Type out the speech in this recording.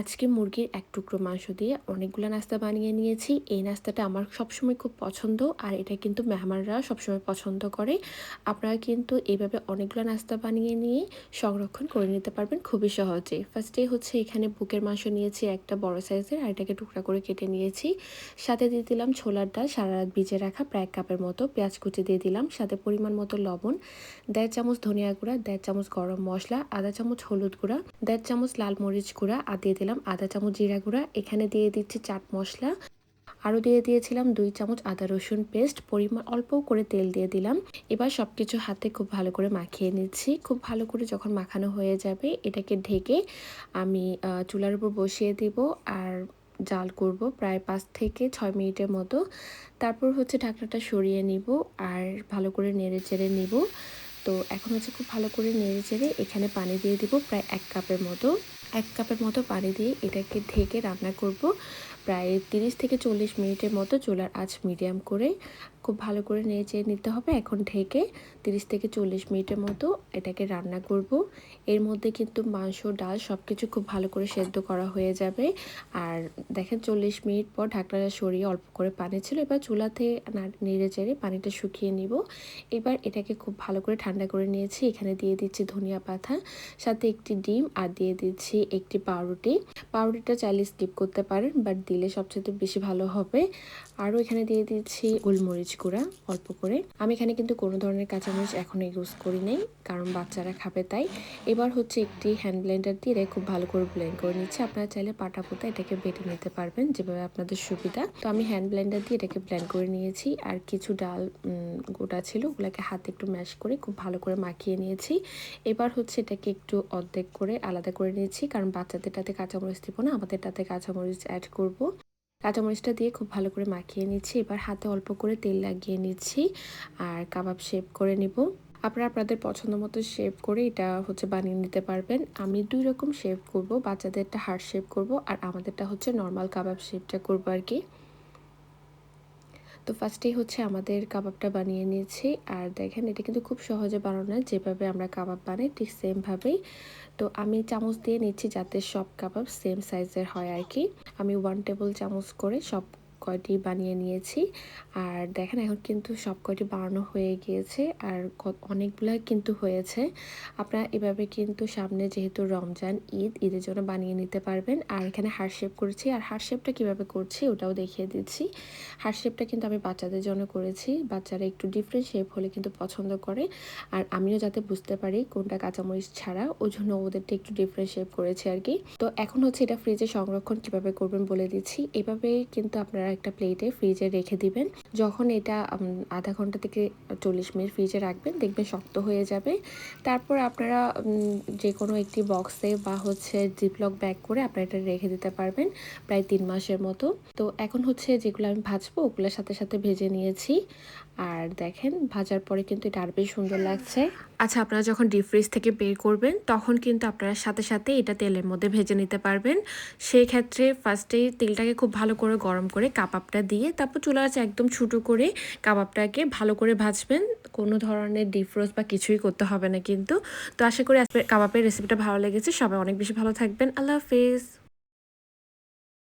আজকে মুরগির এক টুকরো মাংস দিয়ে অনেকগুলো নাস্তা বানিয়ে নিয়েছি। এই নাস্তাটা আমার সবসময় খুব পছন্দ আর এটা কিন্তু মেহমানরা সবসময় পছন্দ করে। আপনারা কিন্তু এইভাবে অনেকগুলো নাস্তা বানিয়ে নিয়ে সংরক্ষণ করে নিতে পারবেন খুবই সহজে। ফার্স্টে হচ্ছে এখানে বুকের মাংস নিয়েছি একটা বড় সাইজের আর এটাকে টুকরা করে কেটে নিয়েছি। সাথে দিয়ে দিলাম ছোলার ডাল, সারা রাত ভিজে রাখা প্রায় এক কাপের মতো পেঁয়াজ কুচি দিয়ে দিলাম, সাথে পরিমাণ মতো লবণ, দেড় চামচ ধনিয়া গুঁড়া, দেড় চামচ গরম মশলা, আধা চামচ হলুদ গুঁড়া, দেড় চামচ লাল মরিচ গুঁড়া আর দিয়ে দিলাম আধা চামচ জিরা গুঁড়া, এখানে দিয়ে দিচ্ছি চাট মশলা। আরও দিয়ে দিয়েছিলাম দুই চামচ আদা রসুন পেস্ট, পরিমাণ অল্প করে তেল দিয়ে দিলাম। এবার সব কিছু হাতে খুব ভালো করে মাখিয়ে নিচ্ছি। খুব ভালো করে যখন মাখানো হয়ে যাবে, এটাকে ঢেকে আমি চুলার উপর বসিয়ে দিব আর জাল করব প্রায় পাঁচ থেকে ছয় মিনিটের মতো। তারপর হচ্ছে ঢাকনাটা সরিয়ে নিব আর ভালো করে নেড়ে চেড়ে নিব। তো এখন হচ্ছে খুব ভালো করে নেড়ে চেড়ে এখানে পানি দিয়ে দিব প্রায় এক কাপের মতো। এক কাপের মতো পানি দিয়ে এটাকে ঢেকে রান্না করব। প্রায় তিরিশ থেকে চল্লিশ মিনিটের মতো চুলার আঁচ মিডিয়াম করে খুব ভালো করে নেড়ে নিতে হবে। এখন ঢেকে তিরিশ থেকে চল্লিশ মিনিটের মতো এটাকে রান্না করব। এর মধ্যে কিন্তু মাংস, ডাল সব কিছু খুব ভালো করে সেদ্ধ করা হয়ে যাবে। আর দেখেন চল্লিশ মিনিট পর ঢাকনাটা সরিয়ে অল্প করে পানি ছিল, এবার চুলাতে নেড়ে চেড়ে পানিটা শুকিয়ে নিব। এবার এটাকে খুব ভালো করে ঠান্ডা করে নিয়েছি। এখানে দিয়ে দিচ্ছি ধনিয়া পাতা, সাথে একটি ডিম, আর দিয়ে দিচ্ছি একটি পাউরুটি। পাউরুটিটা চাইলে স্কিপ করতে পারেন বাট দিলে সবচেয়ে বেশি ভালো হবে। আরও এখানে দিয়ে দিচ্ছি গোলমরিচ গুঁড়া, অল্প করে। আমি এখানে কিন্তু কোনো ধরনের কাঁচামরিচ এখন ইউজ করি নাই, কারণ বাচ্চারা খাবে তাই। এবার হচ্ছে একটি হ্যান্ড ব্লেন্ডার দিয়ে খুব ভালো করে ব্লেন্ড করে নিচ্ছি। আপনারা চাইলে পাটা পোতা এটাকে বেটে নিতে পারবেন, যেভাবে আপনাদের সুবিধা। তো আমি হ্যান্ড ব্লেন্ডার দিয়ে এটাকে ব্লেন্ড করে নিয়েছি, আর কিছু ডাল গোটা ছিল, ওগুলোকে হাতে একটু ম্যাশ করে খুব ভালো করে মাখিয়ে নিয়েছি। এবার হচ্ছে এটাকে একটু অর্ধেক করে আলাদা করে নিয়েছি কারণ বাচ্চাদের বাচ্চাদেরটাতে কাঁচামরিচ দিব না, আমাদের আমাদেরটাতে কাঁচামরিচ অ্যাড করব। কাঁচামরিচটা দিয়ে খুব ভালো করে মাখিয়ে নিচ্ছি। এবার হাতে অল্প করে তেল লাগিয়ে নিচ্ছি আর কাবাব শেপ করে নিব। আপনারা আপনাদের পছন্দ মতো শেপ করে এটা হচ্ছে বানিয়ে নিতে পারবেন। আমি দুই রকম শেপ করব, বাচ্চাদেরটা হার্ড শেপ করব আর আমাদেরটা হচ্ছে নর্মাল কাবাব শেপটা করব আর কি। তো ফার্স্টেই হচ্ছে আমাদের কাবাবটা বানিয়ে নিয়েছি। আর দেখেন, এটা কিন্তু খুব সহজে বানানো হয়। যেভাবে আমরা কাবাব বানাই, ঠিক সেমভাবেই তো আমি চামচ দিয়ে নিচ্ছি যাতে সব কাবাব সেম সাইজের হয় আর কি। আমি ওয়ান টেবিল চামচ করে সব কয়টি বানিয়ে নিয়েছি। আর দেখেন এখন কিন্তু সব কয়টি বানানো হয়ে গিয়েছে আর অনেকগুলো কিন্তু হয়েছে। আপনারা এভাবে কিন্তু সামনে যেহেতু রমজান, ঈদ, ঈদের জন্য বানিয়ে নিতে পারবেন। আর এখানে হার শেপ করেছি। আর হার শেপটা কীভাবে করছি ওটাও দেখিয়ে দিচ্ছি। হার শেপটা কিন্তু আমি বাচ্চাদের জন্য করেছি। বাচ্চারা একটু ডিফারেন্ট শেপ হলে কিন্তু পছন্দ করে। আর আমিও যাতে বুঝতে পারি কোনটা কাঁচামরিচ ছাড়া ওই জন্য ওদেরটা একটু ডিফারেন্ট শেপ করেছি আর কি তো এখন হচ্ছে এটা ফ্রিজে সংরক্ষণ কীভাবে করবেন বলে দিচ্ছি। এভাবে কিন্তু আপনারা একটা প্লেটে ফ্রিজে রেখে দিবেন। যখন এটা আধা ঘণ্টা থেকে চল্লিশ মিনিট ফ্রিজে রাখবেন, দেখবেন শক্ত হয়ে যাবে। তারপর আপনারা যে কোনো একটি বক্সে বা হচ্ছে জিপলক ব্যাগ করে আপনারা এটা রেখে দিতে পারবেন প্রায় তিন মাসের মতো। তো এখন হচ্ছে যেগুলো আমি ভাজবো, ওগুলোর সাথে সাথে ভেজে নিয়েছি। আর দেখেন, ভাজার পরে কিন্তু এটা আর বেশ সুন্দর লাগছে। আচ্ছা আপনারা যখন ডিপ ফ্রিজ থেকে বের করবেন, তখন কিন্তু আপনারা সাথে সাথে এটা তেলের মধ্যে ভেজে নিতে পারবেন। সেই ক্ষেত্রে ফার্স্টেই তেলটাকে খুব ভালো করে গরম করে কাবাবটা দিয়ে তারপর চুলা আছে একদম ছোটো করে কাবাবটাকে ভালো করে ভাজবেন। কোনো ধরনের রোস্ট বা কিছুই করতে হবে না কিন্তু। তো আশা করি কাবাবের রেসিপিটা ভালো লেগেছে। সবাই অনেক বেশি ভালো থাকবেন। আল্লাহ হাফিজ।